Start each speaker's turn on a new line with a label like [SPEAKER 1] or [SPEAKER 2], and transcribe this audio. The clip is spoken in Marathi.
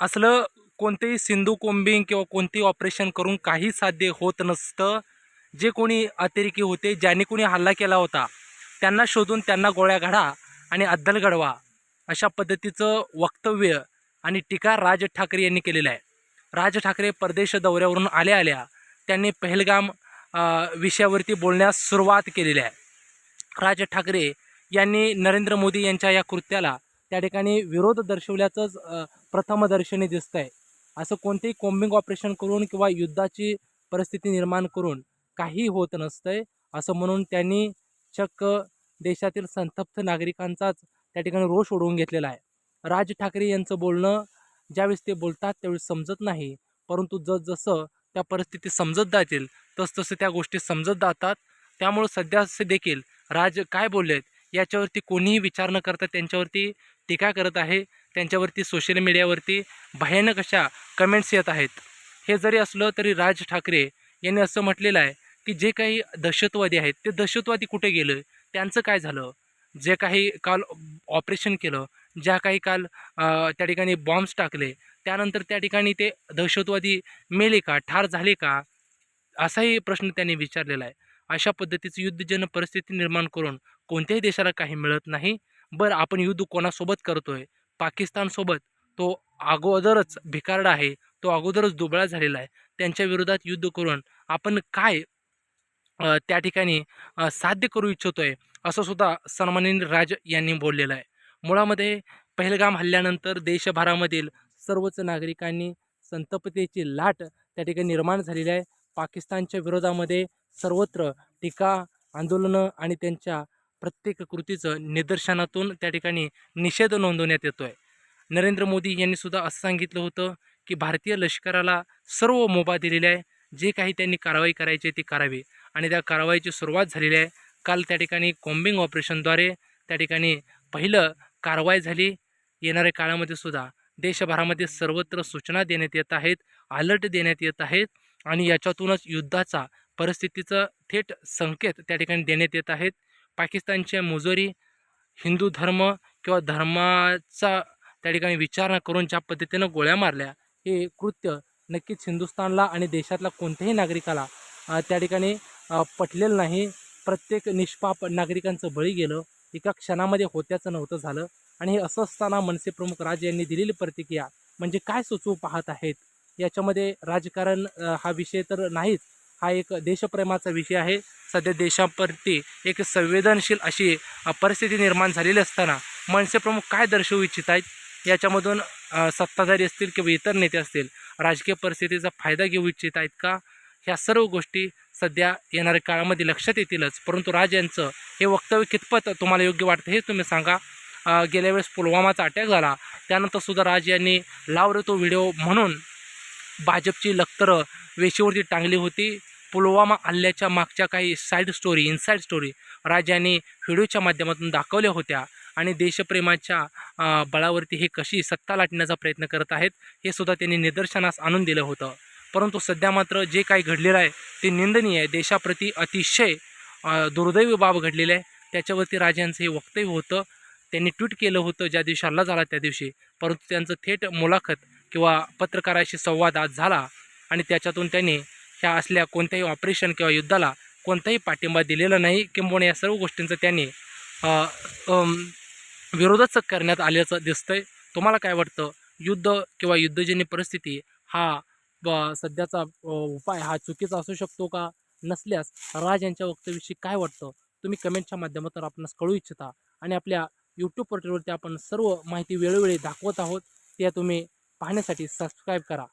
[SPEAKER 1] असलं कोणतेही सिंधू कोंबिंग किंवा कोणतेही ऑपरेशन करून काही साध्य होत नसतं. जे कोणी अतिरेकी होते ज्यांनी कोणी हल्ला केला होता त्यांना शोधून त्यांना गोळ्या घडा आणि अद्दल घडवा अशा पद्धतीचं वक्तव्य आणि टीका राज ठाकरे यांनी केलेलं आहे. राज ठाकरे परदेश दौऱ्यावरून आल्या आल्या त्यांनी पहलगाम विषयावरती बोलण्यास सुरुवात केलेली आहे. राज ठाकरे यांनी नरेंद्र मोदी यांच्या या कृत्याला त्या ठिकाणी विरोध दर्शवल्याचंच प्रथमदर्शनी दिसतं आहे असं कोणतेही कोम्बिंग ऑपरेशन करून किंवा युद्धाची परिस्थिती निर्माण करून काही होत नसतंय असं म्हणून त्यांनी चक्क देशातील संतप्त नागरिकांचाच त्या ठिकाणी रोष ओढवून घेतलेला आहे. राज ठाकरे यांचं बोलणं ज्यावेळेस ते बोलतात त्यावेळेस समजत नाही परंतु जसजसं त्या परिस्थिती समजत जातील तसतसं त्या गोष्टी समजत जातात. त्यामुळं सध्या असे देखील राज काय बोललेत? याच्यावरती कोणीही विचार न करता त्यांच्यावरती टीका करत आहे. त्यांच्यावरती सोशल मीडियावरती भयानक अशा कमेंट्स येत आहेत. हे जरी असलं तरी राज ठाकरे यांनी असं म्हटलेलं आहे की जे काही दहशतवादी आहेत ते दहशतवादी कुठे गेलं? त्यांचं काय झालं? जे काही काल ऑपरेशन केलं ज्या काही काल त्या ठिकाणी बॉम्ब्स टाकले त्यानंतर त्या ठिकाणी ते दहशतवादी मेले का? ठार झाले का? असाही प्रश्न त्यांनी विचारलेला आहे. अशा पद्धतीचं युद्धजन्य परिस्थिती निर्माण करून कोणत्याही देशाला काही मिळत नाही. बरं आपण युद्ध कोणासोबत करतो आहे पाकिस्तानसोबत. तो अगोदरच भिकारडा आहे. तो अगोदरच दुबळा झालेला आहे. त्यांच्या विरोधात युद्ध करून आपण काय त्या ठिकाणी साध्य करू इच्छितो आहे असं सुद्धा सन्मानिन राज यांनी बोललेलं आहे. मुळामध्ये पहलगाम हल्ल्यानंतर देशभरामधील सर्वच नागरिकांनी संतप्ततेची लाट त्या ठिकाणी निर्माण झालेली आहे. पाकिस्तानच्या विरोधामध्ये सर्वत्र टीका आंदोलनं आणि त्यांच्या प्रत्येक कृतीचं निदर्शनातून त्या ठिकाणी निषेध नोंदवण्यात येतो आहे नरेंद्र मोदी यांनी सुद्धा असं सांगितलं होतं की भारतीय लष्कराला सर्व मोबा दिलेली आहे. जे काही त्यांनी कारवाई करायची आहे ती करावी. आणि त्या कारवाईची सुरुवात झालेली आहे. काल त्या ठिकाणी कॉम्बिंग ऑपरेशनद्वारे त्या ठिकाणी पहिलं कारवाई झाली. येणाऱ्या काळामध्ये सुद्धा देशभरामध्ये सर्वत्र सूचना देण्यात येत आहेत अलर्ट देण्यात येत आहेत. आणि याच्यातूनच युद्धाचा परिस्थितीचं थेट संकेत त्या ठिकाणी देण्यात येत आहेत. पाकिस्तानच्या मुजोरी हिंदू धर्म किंवा धर्माचा त्या ठिकाणी विचार करून ज्या पद्धतीनं गोळ्या मारल्या हे कृत्य नक्कीच हिंदुस्थानला आणि देशातल्या कोणत्याही नागरिकाला त्या ठिकाणी पटलेलं नाही. प्रत्येक निष्पाप नागरिकांचं बळी गेलं एका क्षणामध्ये होत्याचं नव्हतं झालं. आणि हे असं असताना मनसे प्रमुख राज यांनी दिलेली प्रतिक्रिया म्हणजे काय सुचवू पाहत आहेत? याच्यामध्ये राजकारण हा विषय तर नाहीच हा एक देशप्रेमाचा विषय आहे. सध्या देशाप्रती एक संवेदनशील अशी परिस्थिती निर्माण झालेली असताना मनसे प्रमुख काय दर्शवू इच्छित आहेत? याच्यामधून सत्ताधारी असतील किंवा इतर नेते असतील राजकीय परिस्थितीचा फायदा घेऊ इच्छित आहेत का? ह्या सर्व गोष्टी सध्या येणाऱ्या काळामध्ये लक्षात येतीलच. परंतु राज यांचं हे वक्तव्य कितपत तुम्हाला योग्य वाटतं हे तुम्ही सांगा. गेल्या वेळेस पुलवामाचा अटॅक झाला. त्यानंतर सुद्धा राज यांनी लावरे तो व्हिडिओ म्हणून भाजपची लखतरं वेशीवरती टांगली होती. पुलवामा हल्ल्याच्या मागच्या काही साईड स्टोरी इनसाईड स्टोरी राजाने व्हिडिओच्या माध्यमातून दाखवल्या होत्या. आणि देशप्रेमाच्या बळावरती हे कशी सत्ता लाटण्याचा प्रयत्न करत आहेत हे सुद्धा त्यांनी निदर्शनास आणून दिलं होतं. परंतु सध्या मात्र जे काही घडलेलं आहे ते निंदनीय आहे. देशाप्रती अतिशय दुर्दैवी बाब घडलेली आहे. त्याच्यावरती राजांचं हे वक्तव्य होतं. त्यांनी ट्विट केलं होतं ज्या दिवशी हल्ला झाला त्या दिवशी. परंतु त्यांचं थेट मुलाखत किंवा पत्रकाराशी संवाद आज झाला. आणि त्याच्यातून त्यांनी ह्या असल्या कोणत्याही ऑपरेशन किंवा युद्धाला कोणताही पाठिंबा दिलेला नाही. किंबहुना या सर्व गोष्टींचं त्यांनी विरोधच करण्यात आल्याचं दिसतंय. तुम्हाला काय वाटतं? युद्ध किंवा युद्धजन्य परिस्थिती हा सध्याचा उपाय हा चुकीचा असू शकतो का? नसल्यास राज यांच्या वक्तव्याविषयी काय वाटतं? तुम्ही कमेंटच्या माध्यमातून आपणास कळू इच्छिता. आणि आपल्या यूट्यूब पोर्टलवरती आपण सर्व माहिती वेळोवेळी दाखवत आहोत. त्या तुम्ही पाहण्यासाठी सबस्क्राईब करा.